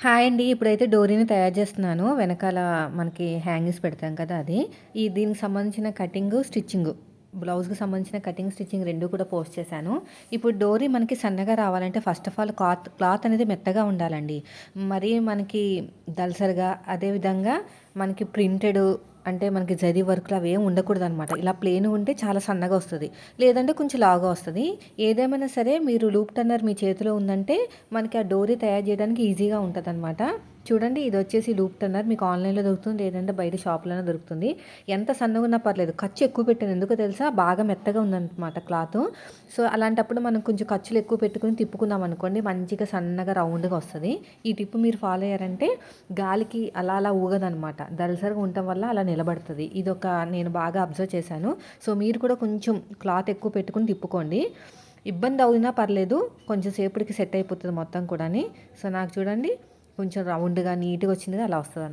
Hi అండి. ఇప్పుడైతే డోరీని తయారు చేస్తున్నాను. వెనకాల మనకి హ్యాంగింగ్స్ పెడతాం కదా అది. ఈ దీనికి సంబంధించిన కటింగ్ స్టిచ్చింగ్. బ్లౌజ్కి సంబంధించిన కటింగ్ స్టిచ్చింగ్ రెండు కూడా పోస్ట్ చేశాను. ఇప్పుడు డోరీ మనకి సన్నగా రావాలంటే first of all cloth cloth అనేది మెత్తగా ఉండాలండి. మరి మనకి దల్సరిగా అదేవిధంగా మనకి ప్రింటెడ్ అంటే మనకి జరీ వర్క్లు అవి ఏం ఉండకూడదు అనమాట ఇలా ప్లేన్ ఉంటే చాలా సన్నగా వస్తుంది. లేదంటే కొంచెం లావుగా వస్తుంది. ఏదేమైనా సరే మీరు లూప్ టన్నర్ మీ చేతిలో ఉందంటే మనకి ఆ డోరీ తయారు చేయడానికి ఈజీగా ఉంటుంది అనమాట చూడండి ఇది వచ్చేసి లూప్ టన్నర్ మీకు ఆన్లైన్లో దొరుకుతుంది లేదంటే బయట షాప్లోనే దొరుకుతుంది. ఎంత సన్నగా ఉన్నా పర్లేదు ఖర్చు ఎక్కువ పెట్టాను ఎందుకు తెలుసా? బాగా మెత్తగా ఉందన్నమాట క్లాత్ సో అలాంటప్పుడు మనం కొంచెం ఖర్చులు ఎక్కువ పెట్టుకుని తిప్పుకున్నాం అనుకోండి మంచిగా సన్నగా రౌండ్గా వస్తుంది. ఈ టిప్ మీరు ఫాలో అయ్యారంటే గాలికి అలా అలా ఊగదనమాట దళసరిగా ఉండటం వల్ల అలా నిలబడుతుంది. ఇది ఒక నేను బాగా అబ్జర్వ్ చేశాను. సో మీరు కూడా కొంచెం క్లాత్ ఎక్కువ పెట్టుకుని తిప్పుకోండి. ఇబ్బంది అవునా పర్లేదు కొంచెం సేపటికి సెట్ అయిపోతుంది మొత్తం కూడా సో నాకు చూడండి. కొంచెం రౌండ్గా నీట్గా వచ్చింది అలా వస్తుంది